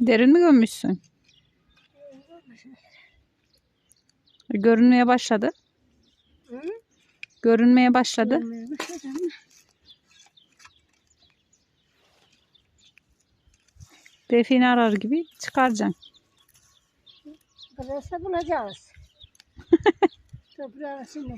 Derin mi gömmüşsün? Görünmeye başladı. Hı? Görünmeye başladı. Ama. Define arar gibi çıkaracaksın. Burası bulacağız. Toprağın içinde.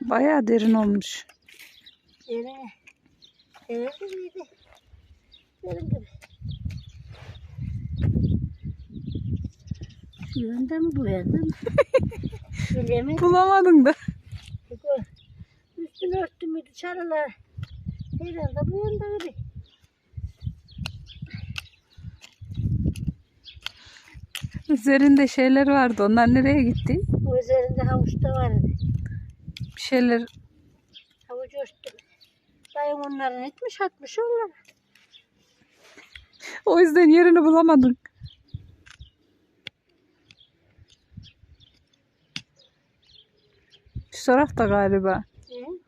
Bayağı derin olmuş. Derin. Derin gibiydi. Derin gibi. Şu yönde mi bu yönde mi? Bilemedim. Bulamadın da. Üstünü örttüm müydü çarılar. Herhalde bu yönde gibi. Üzerinde şeyler vardı. Onlar nereye gitti? O üzerinde havuçta vardı. Şeyler Havucu örttüm. Dayım onların etmiş atmış onlar. o yüzden yerini bulamadın. Şu tarafta galiba. Hı?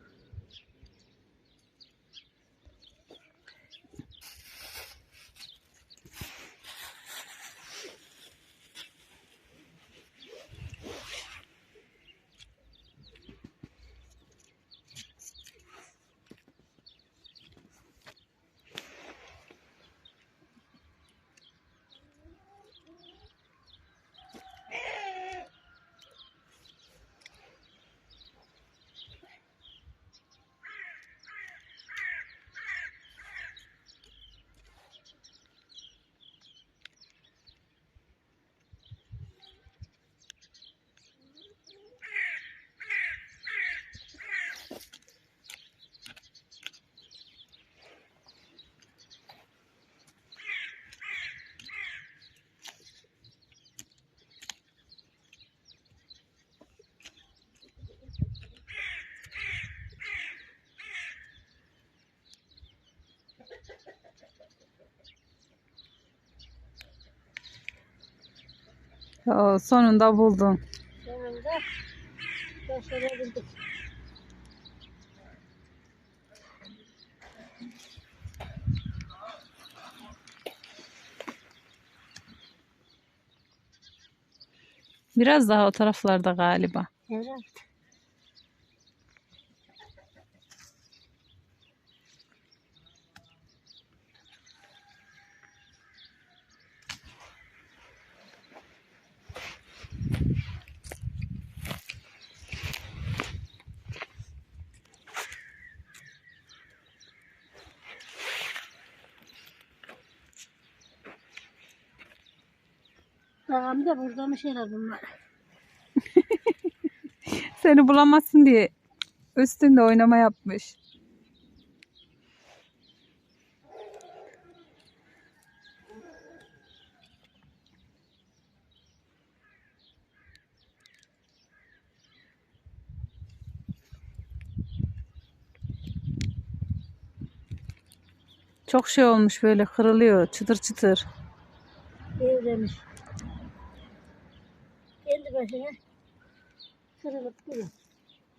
Oo, sonunda buldun. Sonunda başarabildik. Biraz daha o taraflarda galiba. Herhalde. Babam da burada mı şeyler bunlar? Seni bulamazsın diye üstünde oynama yapmış. Çok şey olmuş böyle kırılıyor çıtır çıtır. Evlemiş. Kendi başına kırılıp duruyor.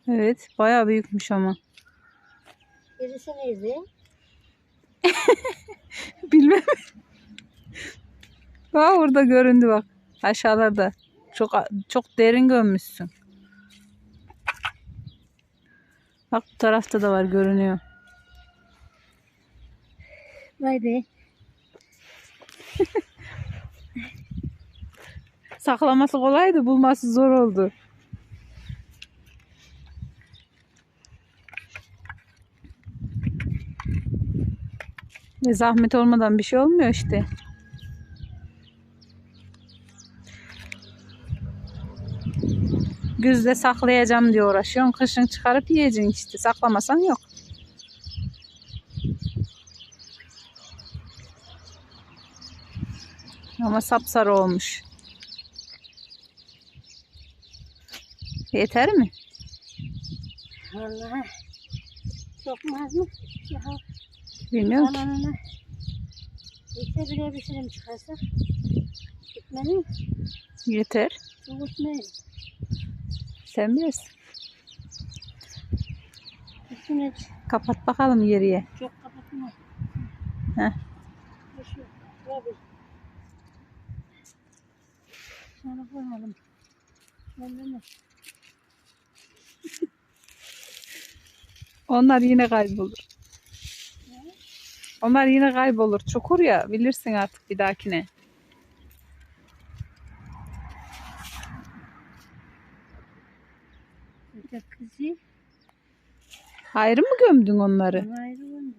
Evet bayağı büyükmüş ama. Birisi neydi? Bilmem. Bak orada göründü bak. Aşağılarda. Çok çok derin gömmüşsün. Bak bu tarafta da var görünüyor. Vay be. Saklaması kolaydı, bulması zor oldu. E, zahmet olmadan bir şey olmuyor işte. Güzde saklayacağım diye uğraşıyorsun. Kışın çıkarıp yiyeceksin işte. Saklamasan yok. Ama sapsarı olmuş. Yeter mi? Vallahi. Sokmaz mı? Ya Bilmiyorum ki. kanalına. İşte bile bir film çıkarsa. Gitmeli mi? Yeter. Gitmeli. Sen bilirsin. Üstüne Kapat bakalım geriye. çok kapatma. Heh. Şu, tabii. Sonra koyalım. Ben de mi? Onlar yine kaybolur. Onlar yine kaybolur. Çukur ya bilirsin artık bir dahakine. Bir de kızı. Ayrı mı gömdün onları? Ayrı oldu.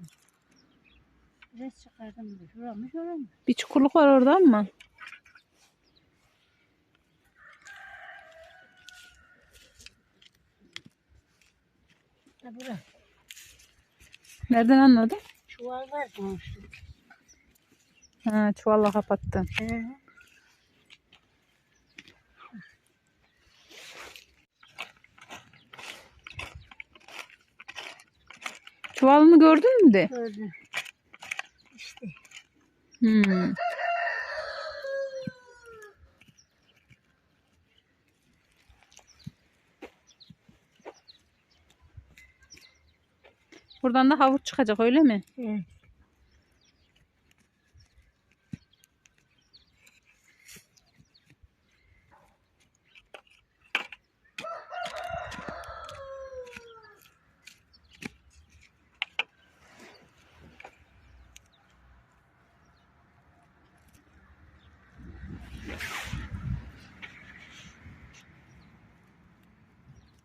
Biraz çıkardım. Şuramış şuramış. Bir çukurluk var oradan mı? Bura. Nereden anladın? Çuval var sonuçta. Ha, çuvalla kapattın. He. Çuvalını gördün mü de? Gördüm. İşte. Hmm. Buradan da havuç çıkacak öyle mi? Evet.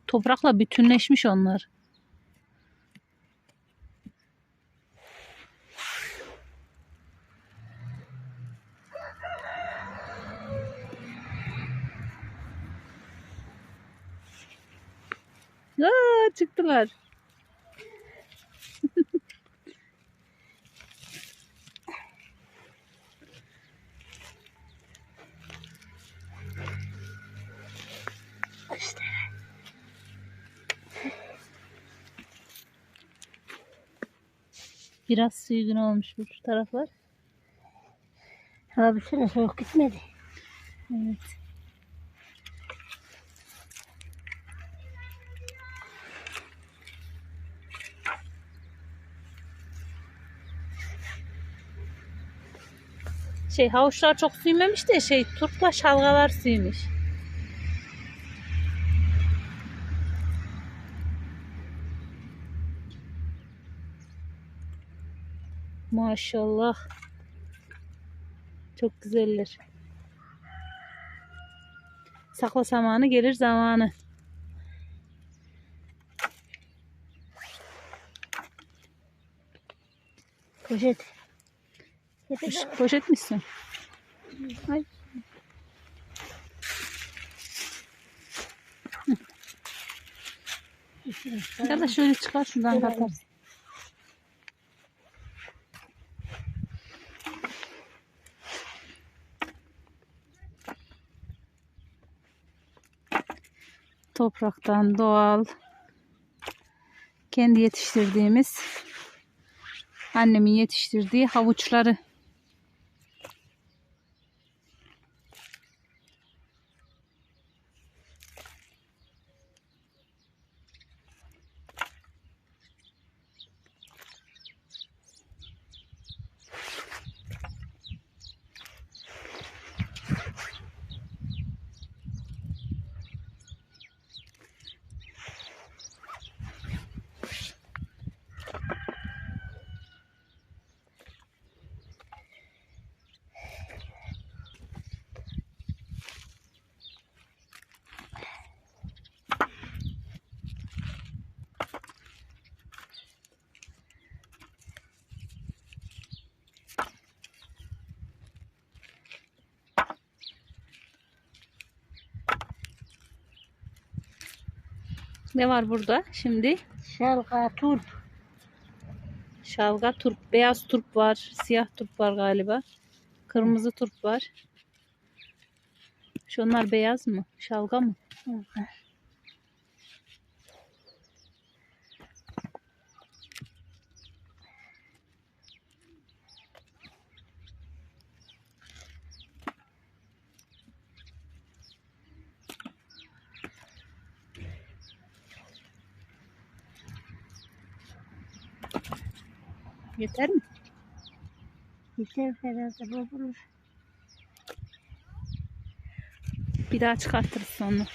Toprakla bütünleşmiş onlar. Aa, çıktılar. Biraz suygun olmuş bu şu taraflar. Bir sene soğuk gitmedi. Evet. Şey havuçlar çok suymamış de şey turpla şalgalar suymuş. Maşallah. Çok güzeller. Sakla zamanı gelir zamanı. Poşet. Hep Poş- Poşet misin? Ay. Ya da şöyle çıkar şuradan katarsın. Topraktan doğal kendi yetiştirdiğimiz annemin yetiştirdiği havuçları Ne var burada şimdi? Şalga, turp. Şalga turp, beyaz turp var, siyah turp var galiba. Kırmızı turp var. Şunlar beyaz mı? Şalga mı? Yeter mi? Yeter herhalde bu bulur. Bir daha çıkartırız sonra.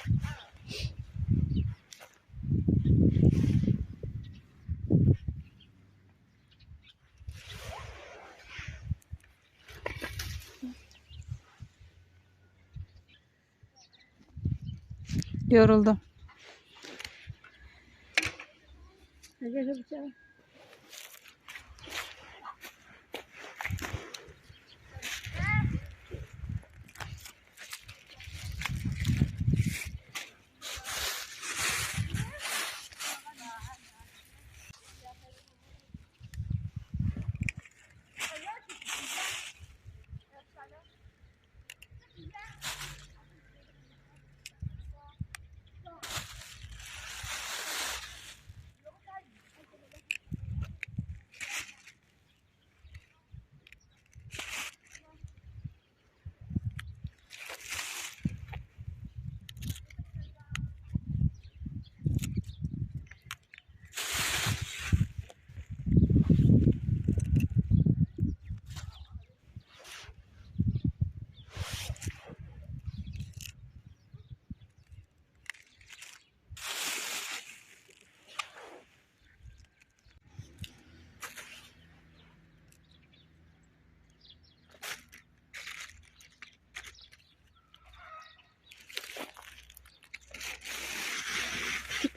Yoruldum. Hadi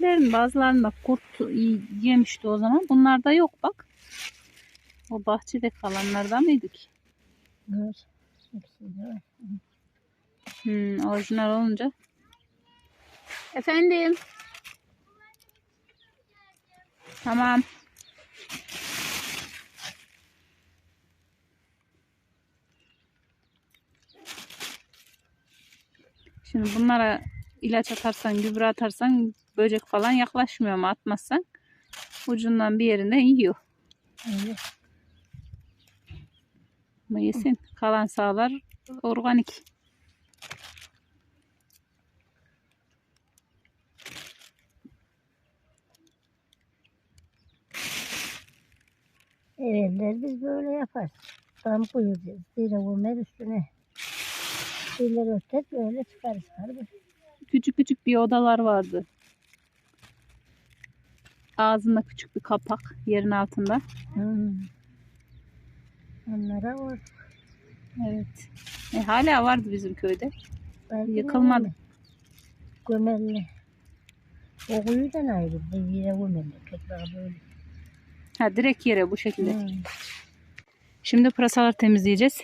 yapacağım. Küçüklerin bazılarında kurt yemişti o zaman. Bunlarda yok bak. O bahçede kalanlardan mıydı ki? Var. Hepsi de var. Hmm, orijinal olunca. Efendim. Tamam. Şimdi bunlara ilaç atarsan, gübre atarsan böcek falan yaklaşmıyor ama atmazsan ucundan bir yerinden yiyor. Öyle. Ama yesin. Kalan sağlar organik. Evveller biz böyle yaparız. Tam koyacağız. Bir ömer üstüne. Birler öter böyle çıkarız. Harbi. Küçük küçük bir odalar vardı. Ağzında küçük bir kapak yerin altında. Hmm. Onlara vur. Evet. E, hala vardı bizim köyde. Belki Yıkılmadı. öyle. Gömerli. O kuyudan ayrı. Bu gömerli. Toprağa böyle. Ha direkt yere bu şekilde. Hmm. Şimdi pırasaları temizleyeceğiz.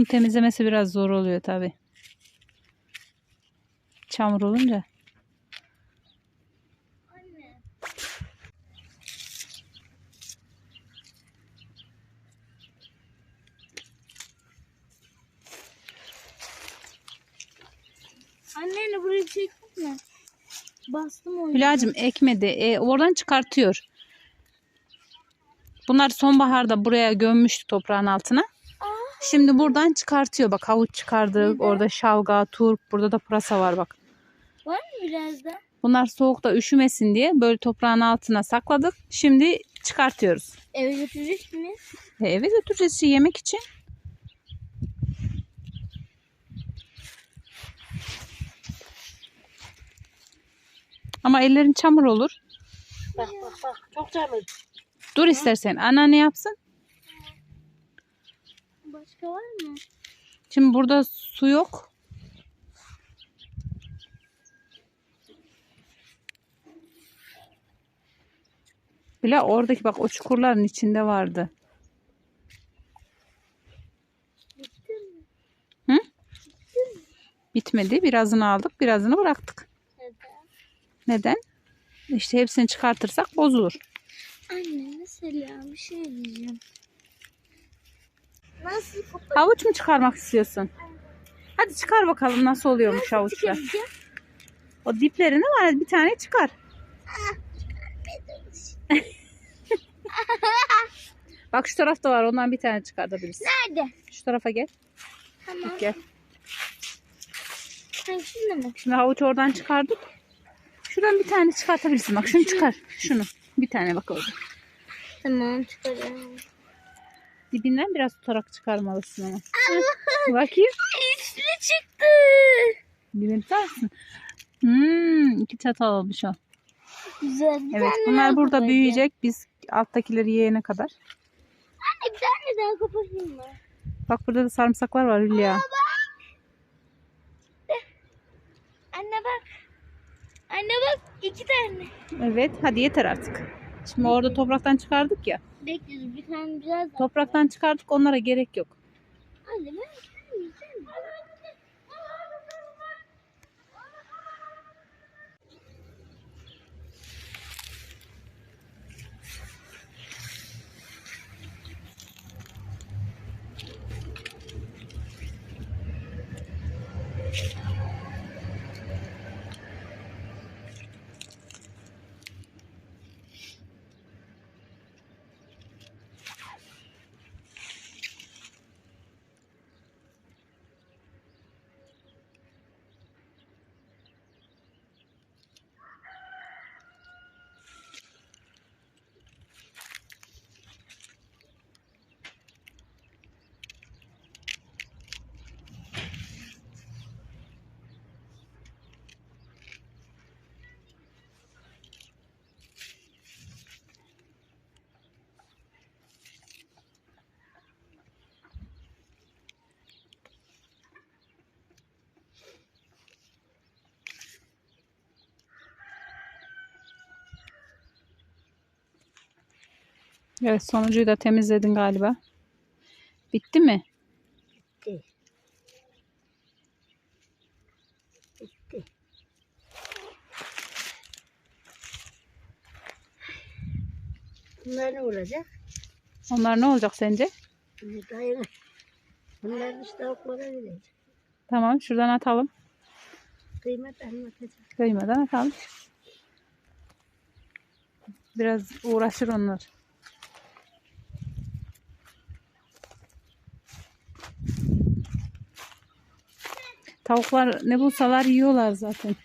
Bunu temizlemesi biraz zor oluyor tabi. Çamur olunca. Anneni buraya çektin mi? Bastım o Hülya'cığım ekmedi. E, oradan çıkartıyor. Bunlar sonbaharda buraya gömmüştü toprağın altına. Şimdi buradan çıkartıyor. Bak havuç çıkardık. Orada şalga, turp. Burada da pırasa var bak. Var mı biraz da? Bunlar soğukta üşümesin diye böyle toprağın altına sakladık. Şimdi çıkartıyoruz. Eve götürecek mi? E, eve götüreceğiz yemek için. Ama ellerin çamur olur. Bak bak bak. Çok çamur. Dur istersen. Anneanne yapsın. Başka var mı? Şimdi burada su yok. Bile oradaki bak o çukurların içinde vardı. Bitti mi? Hı? Bitmedi. Birazını aldık, birazını bıraktık. Neden? Neden? İşte hepsini çıkartırsak bozulur. Anne mesela bir şey diyeceğim. Nasıl? Havuç mu çıkarmak istiyorsun? Hadi çıkar bakalım nasıl oluyormuş havuçlar. O diplerini var bir tane çıkar. Bak şu tarafta var ondan bir tane çıkartabilirsin. Nerede? Şu tarafa gel. Tamam. Gel. Mi? Şimdi havuç oradan çıkardık. Şuradan bir tane çıkartabilirsin. Bak şunu çıkar. Şunu. Bir tane bak orada. Tamam çıkarıyorum. Dibinden biraz tutarak çıkarmalısın ama. Bakayım. Üstü çıktı. Dibini tutarsın. Hmm, iki çatal olmuş o. Güzel. Bir Evet tane bunlar daha burada kapatayım. büyüyecek. Biz alttakileri yiyene kadar. Anne bir tane daha kapatayım mı? Bak burada da sarımsaklar var Hülya. Anne bak. Anne bak iki tane. Evet hadi yeter artık. Şimdi orada topraktan çıkardık ya. Bekliyoruz bir tane biraz daha. Topraktan çıkardık onlara gerek yok. Anne ben kendim yiyeceğim. Evet sonuncuyu da temizledin galiba. Bitti mi? Bitti. Bitti. Bunlar ne olacak? Onlar ne olacak sence? Bunlar işte tavuklara verecek. Tamam şuradan atalım. Kıymet anlatacak. Kıymadan atalım. Biraz uğraşır onlar. Tavuklar ne bulsalar yiyorlar zaten.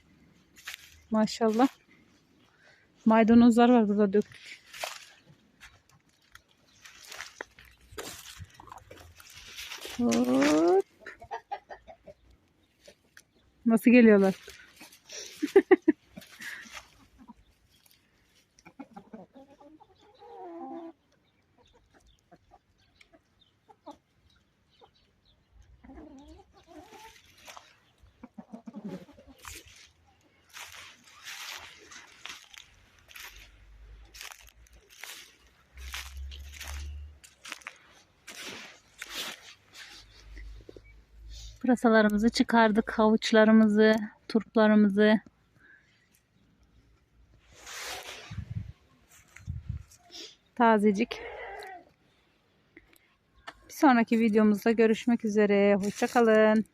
Maşallah. Maydanozlar var burada döktük. Hop. Nasıl geliyorlar? Pırasalarımızı çıkardık, havuçlarımızı, turplarımızı. Tazecik. Bir sonraki videomuzda görüşmek üzere. Hoşçakalın.